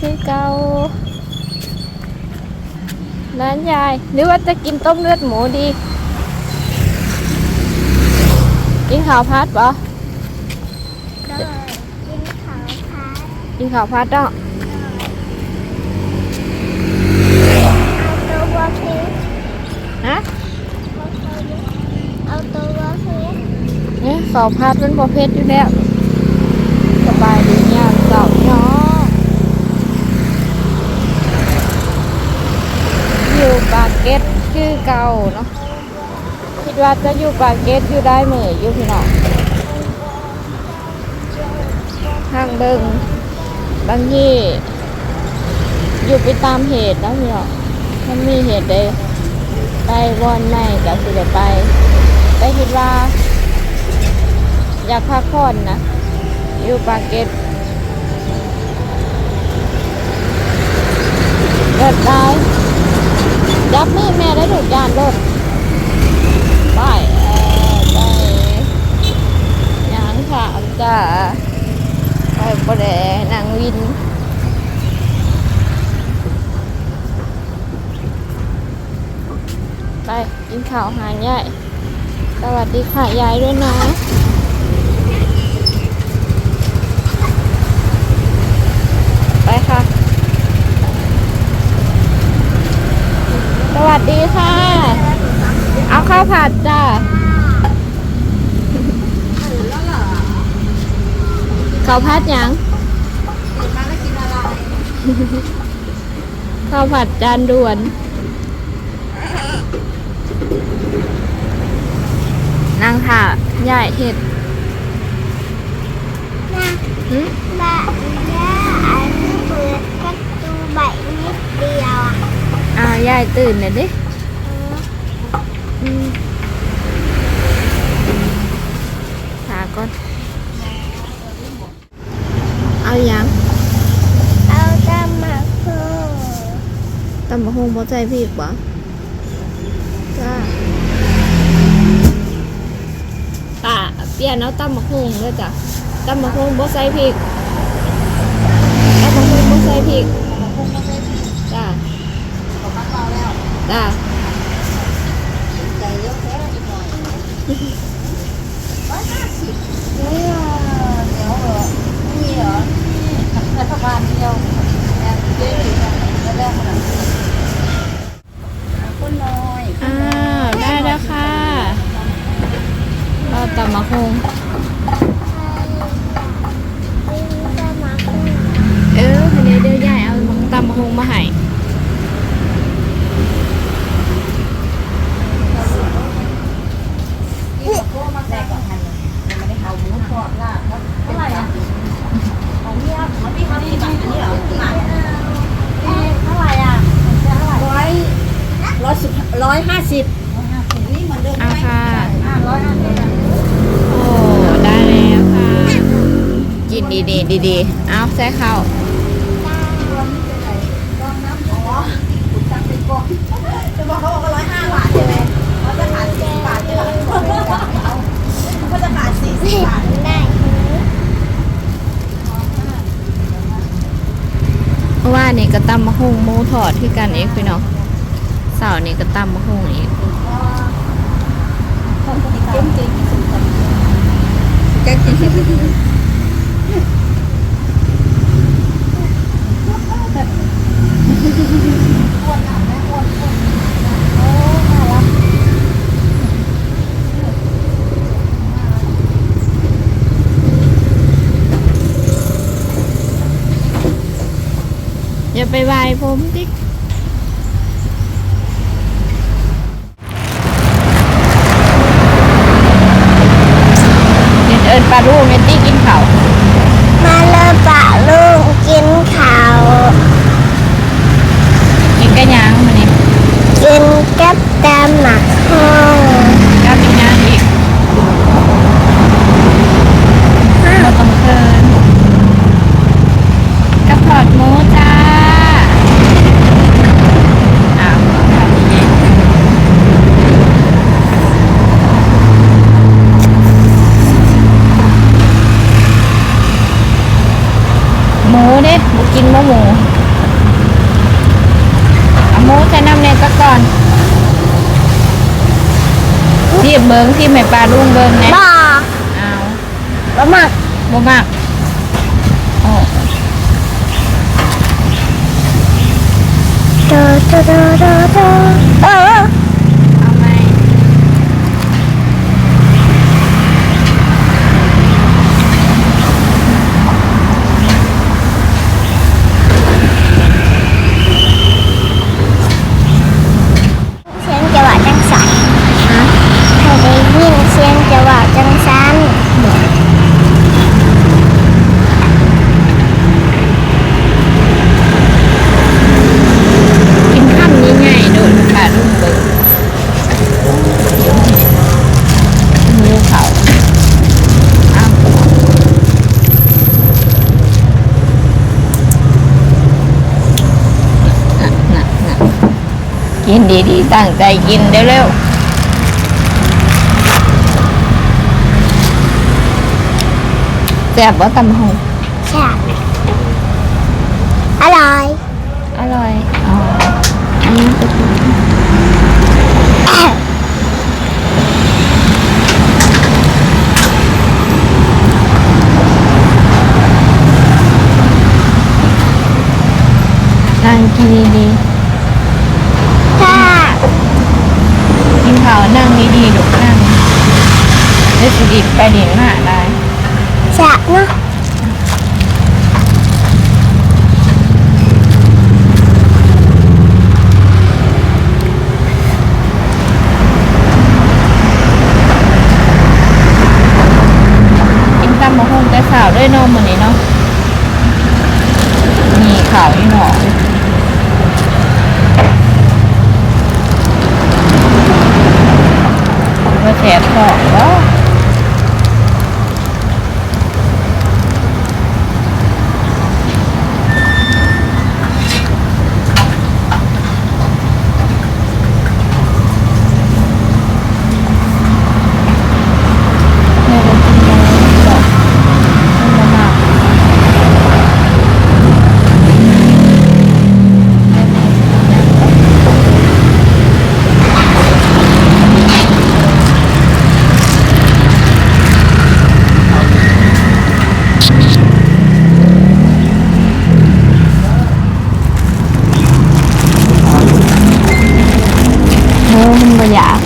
คือเก่าร้านยายหรือว่าจะกินต้มเลือดหมูดี กินข้าวพัดปะโดยกินขาวพัดกินข้าวพัดเนาะเอาตัววัวเพชรฮะเอาตัววัวเพชรเนี่ยข้าวพัดมันประเภทอยู่แล้วสบายดียามเสาร์เนาะอยู่ปาก เก็ตคือเก่าเนาะคิดว่าจะอยู่ปากเก็ตอยู่ได้เหมืออยู่พี่น้องทางเบิงบางยี่อยู่ไปตามเหตุนะพี่น้องถ้ามีเหตุใดไปวอนในก็สิได้ไปแต่คิดว่า อยากพักผ่อนนะอยู่ปากเกร็ดเกิดตา ยับมือแม่ได้ถูกยานรถไปไปยังถามจ้าไปบ่ได้นางวินไปกินข้าวหายายสวัสดีค่ะยายด้วยนะ ไปค่ะ สวัส ดีค่ะ เอาข้าวผัดจ้าข้าวผัดหยังข้าวผัดจานด่วน นางค่ะยายเห็ดนะหึบะย่าอันนี้เปิดประตูใบนิดเดียวอะ อ่ายายตื่นเลยดิเอออืมหาก่อน เอาอยังเอาตะหมักโคตำมะฮงบ่ใจพีกบ่จ้าป่าเปลี่ยนเอาตำมะฮงเลยจ้ะตำมะฮงบ่ใส่พริกตำมะฮงบ่ใส่พริกจ้า จ้ารัฐบาลเดียวแอนเจ๊ดีนะแรกๆนะคนน้อยอ้าวได้แล้วค่ะเราตำมะฮงกินตะหมักโคเออทีนี้เดี๋ยวยายเอาตำมะฮงมาให้ ที่โค้มาแตกก่อนทันยังไม่ได้เอาหมูทอดลาบครับเท่าไหร่อะของพี่ครับของพี่เขาดีแบบนี้เหรอหมาเท่าไหร่อะร้อยร้อยสิบร้อยห้าสิบร้อยห้าสิบนี่เหมือนเดิม เอาค่ะ อ่าร้อยห้าสิบ โอ้ได้แล้วค่ะ กินดีดีดีดีๆเอา ใส่ข้าวคุณจังเป็นกองจะบอกเขาบอกว่าร้อยห้าบาทใช่ไหมเขาจะขายสี่บาทใช่ไหมเขาจะขายสี่สิบบาทได้เพราะว่านี่ก็ตำมะฮงหมูทอดที่กันเองพี่น้องเสาร์นี่ก็ตำมะฮงอีกเก่งจริงสุดย อย่าไปวายผมดิเดินเอินปลาลูก กับตะหมักโค ก็กินยางอีกเราต้องเคินกระเพาะหมูจ้าอ้าวทำยังไง บิ้งที่แม่ปลาลุงเบิ้งนะบ่เอาบ่มักบ่มากโอ้เดอเดอเดอเดอเดอเออ เอาไหม เสียงจะว่าจังสันเคยได้ยินเสียงจะว่าจังสัน กินข้ามนี้ง่ายโดดปลาลุงเบิ้งนิ้วเขาอ้าวน่ะน่ะน่ะกิน ดีตั้งใจกินเร็วๆแซ่บว่าตำหงแซ่บอร่อย อร่อย อ๋อ อันนี้ก็คือนั่งกินดี ถ้า ๆกินข้าวนั่งดีๆลูกนั่งเดี๋ยวสิดิบ ไปดินมาได้แซ่บเนาะกินตำมะฮงแต่สาวด้วยนมมันนี้เนาะมีข่าวนี่หนอว่าแสบท้องแล้ว แม่ก็กินมาแบบกินมามากโอ้มันบ่อยาก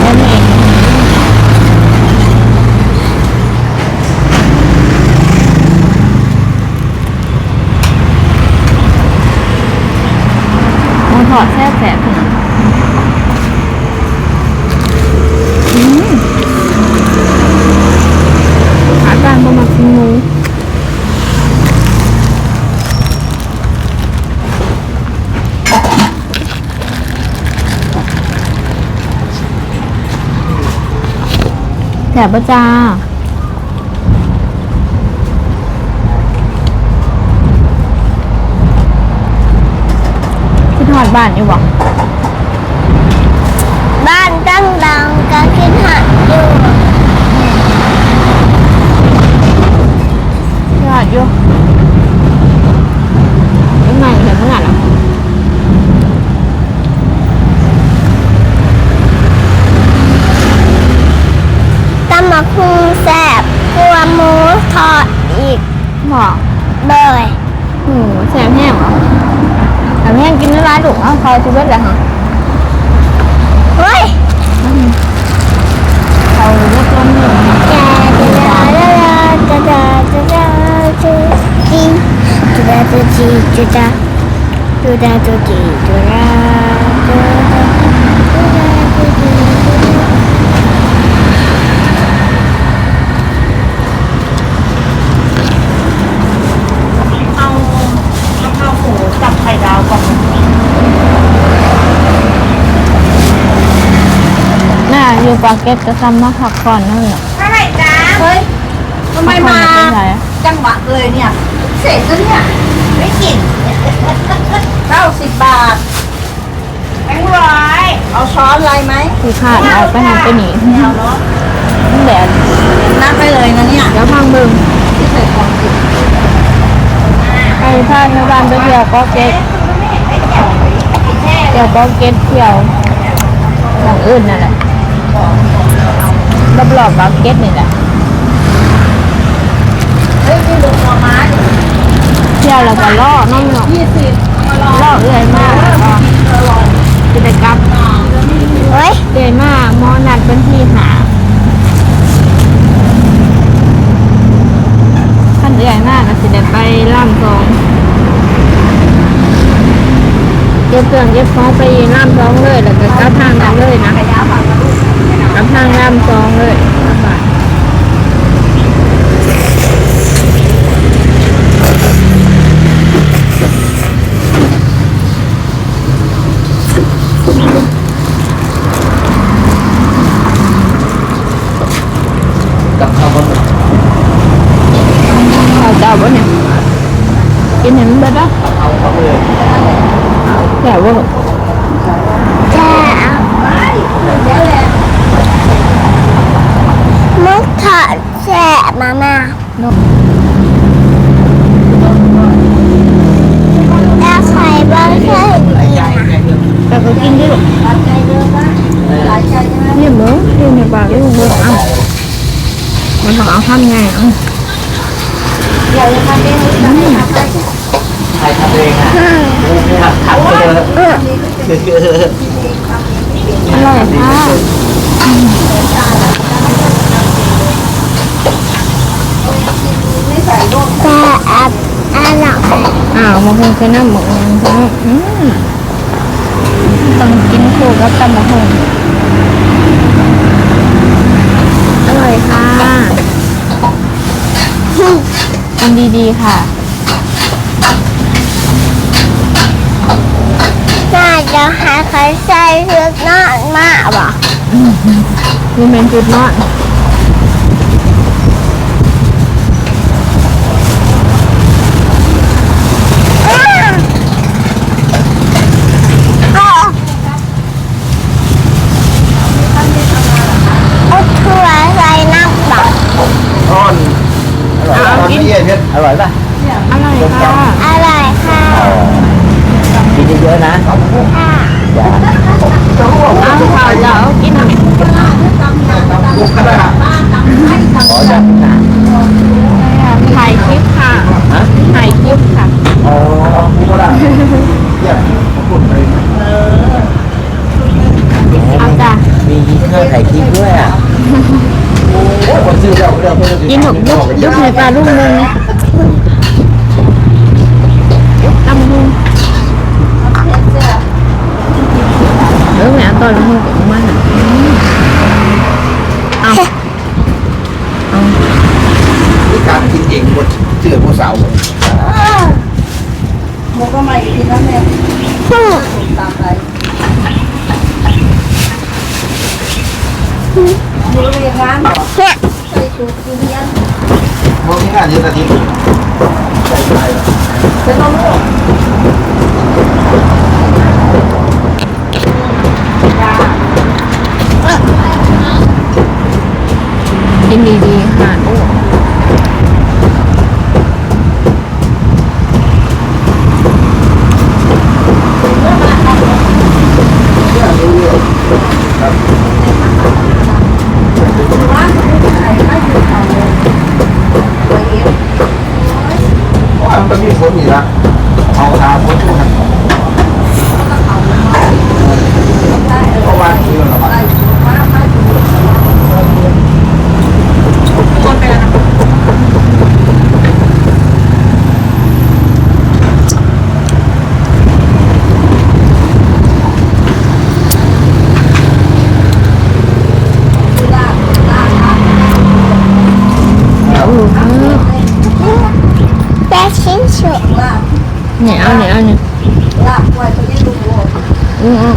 แล้วเอง มันถอดแทบแสบถึงอืมอาการประมาณกินหมู แสบปะจ้าคิดหอดบ้านอยู่บ่บ้านตั้งดังก็คิดหัดอยู่คิดหอดอยู่ยังไงเห็นเมื่อไหร่ะตำบักหุ่งแซ่บกัวหมูทอดอีกบอกเบยโอ้โหแสบแห้งเหรอแสบแห้งกินได้ร้ายถูกเอาคอยชีวิตเลยฮะเฮ้ยเขาเลือกต้นหนึ่งจะจะจะจะจะจะจะจีจะจะจะจีจะจะจะจะจะจีจะจะจะจะ เอากะเพราหมูกับไข่ดาวกล่อง น่าอยู่ ปาเก็ตจะทำมาผักก่อนนั่นแหละเท่าไหร่จ้าเฮ้ยทำไมมา จังหวะเลยเนี่ย เสร็จแล้วเนี่ย ไม่กินเก้าสิบบาทแบงค์ร้อยเอาช้อนอะไรไหมคือขาดเอาไปหันไปหนีไม่เอาเนาะมันแดดนับไปเลยนะเนี่ย เดี๋ยวพังบึงที่ใส่ของกินไปพาชาวบ้านไปเที่ยวก็เก็ตเห็นไอ้แจ่วไอ้แช่เที่ยวก็เก็ตเที่ยวของอื่นนั่นแหละ บอกหลอกบาเก็ตนี่แหละเฮ้ยนี่ลูหัวม้าเที่ยวแล้วก็ล่อน้องเนาะยี่สิบล่อเอื่อยมากกิจกรรมเฮ้ยเอื่อยมากมอนัดเป็นที่หาขั้นเอื่อยมากก็สิได้ไปล่ามทองเก็บเครื่องเก็บของไปล่ามทองเลยแล้วก็กลับทางนั้นเลยนะ ขยะผักกระลูกเนี่ยนะ กลับทางล่ามทองเลยบาท กับข้าวบน ข้าวเจ้าบ่เนี่ยกินเห็นมันเบิดแล้ว เอาเขาเลย แต่ว่า จ้า เดี๋ยวแหละ มุ กถอดแสบมามาแล้วใครบ้างเคยกินอะแต่ก็กินได้หรอกหลายใจเยอะนะหลายใจใช่ไหมเนี่ยหมูเนี่ยในปากนี่หมูเอามันต้องเอาทำไงเอาเดี๋ยวจะทำเองหรือจะให้ทำได้ใครทำเองอะทำทำไปเลยอร่อยค่ะ ไม่ใส่ลูกแต่แอบอร่อยอ้าวมาคงใช้น้ำหมกยังใช่ไหมอืมต้องกินคู่กับตำมะฮงอร่อยค่ะทำดีๆค่ะน่าจะหาใครใส่ชุดนอนมากบ่นี่เป็นจุดนอน เอาถั่วใส่น้ำบ่ อ่อนอร่อยตอนนี้เย็นเพชรอร่อยป่ะ อร่อยค่ะ อร่อยค่ะ กินเยอะๆนะ ค่ะ จ้า เอาค่ะเดี๋ยวกินหน่อย ลุกก็ได้ขอจับนะ ถ่ายคลิปค่ะ ฮะ ถ่ายคลิปค่ะ อ๋อลุกก็ได้เยี่ยมขอบคุณเลย เอาจ้ะ มีเครื่องถ่ายคลิปด้วยอะโอ้คน ซื้อเราเรื่องเพื่อนกินหนกยกยกให้ปลาลูกนึงยกตำลุงเออแม่เอาตอนลูกกั บมันอะอืมเอาเอาการกินเงหมดเยอผู้สาวหมดหมูก็มาอีกทีนั้นเนี่ยตามไหมเรียนงานเหรอเนี่ยใส่ชุดยูเนียนมองที่งานเยอะนาทีใช่ใช่เป็นน้องลูกกินดีๆค่ะโอ้ ร้านที่ไหนไม่อยู่เอาเลยไปเอง ว่ามันต้องมีฝนอีกละเอาทาฝนช่วยกันเพราะว่าที่มันระบาด แป๊ชิ้นสุดลาบเนี่ยเอาเนี่ยเอาเนี่ยลาบไว้เขายังดูโว้ อืมอืม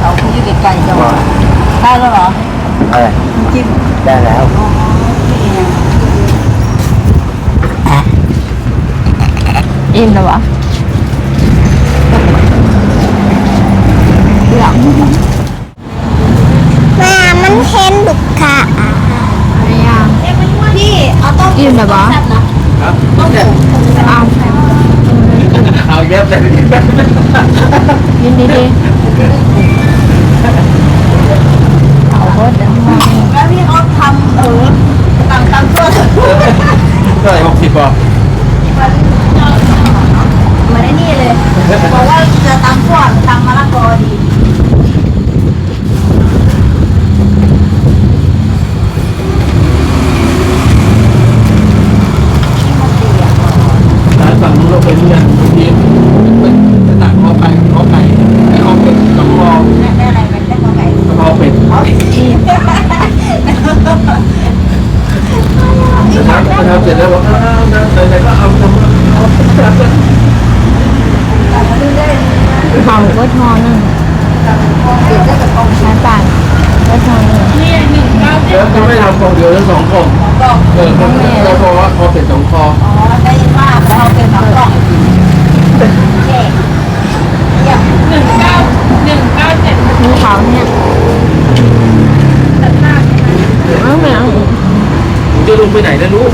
เอาเขาอยู่ไกลๆจังหวะได้แล้วเหรอ อะไร จิ้ม ได้แล้ว อิ่มแล้ววะหลัง แม่มันเห็นดุกค่ะ อะไรอะ พี่เอาต้มอิ่มแล้ววะแซ่บนะครับเนี่ยเอาเอาแบบแต่ที่แบบยินดีดีเอาโคตรห้องแล้วพี่เขาทำเออตำตำตัวเท่าไหร่หกสิบป่ะเหมือนไอ้นี่เลยบอกว่าจะตำพวกตำมะละกอดี ร้านฝั่ งนู้นเราไปเรียนทีเป็นเป็นหนักคอไก่คอไก่ไอ้คอเป็ดกระเพาะได้อะไรเป็นได้กอไก่กระเพาะเป็ดเอาดีนะครับนะครับเสร็จแล้วบอกอ้าวนะไหนๆก็เอาทำเอาเขาโคตรห้อหนึ่งน้ำตาลโคตรห้อหนึ่งแล้วจะไม่ทำกองเดียวหรือสองกองบอกเออเราพราะว่าคอเป็ดสองคออ๋อได้ยินว่า เราเป็นสองกล่องเจ๊เยี่ยมมีเขาเนี่ยเอาไม่เอา จะลงไปไหนนะลูก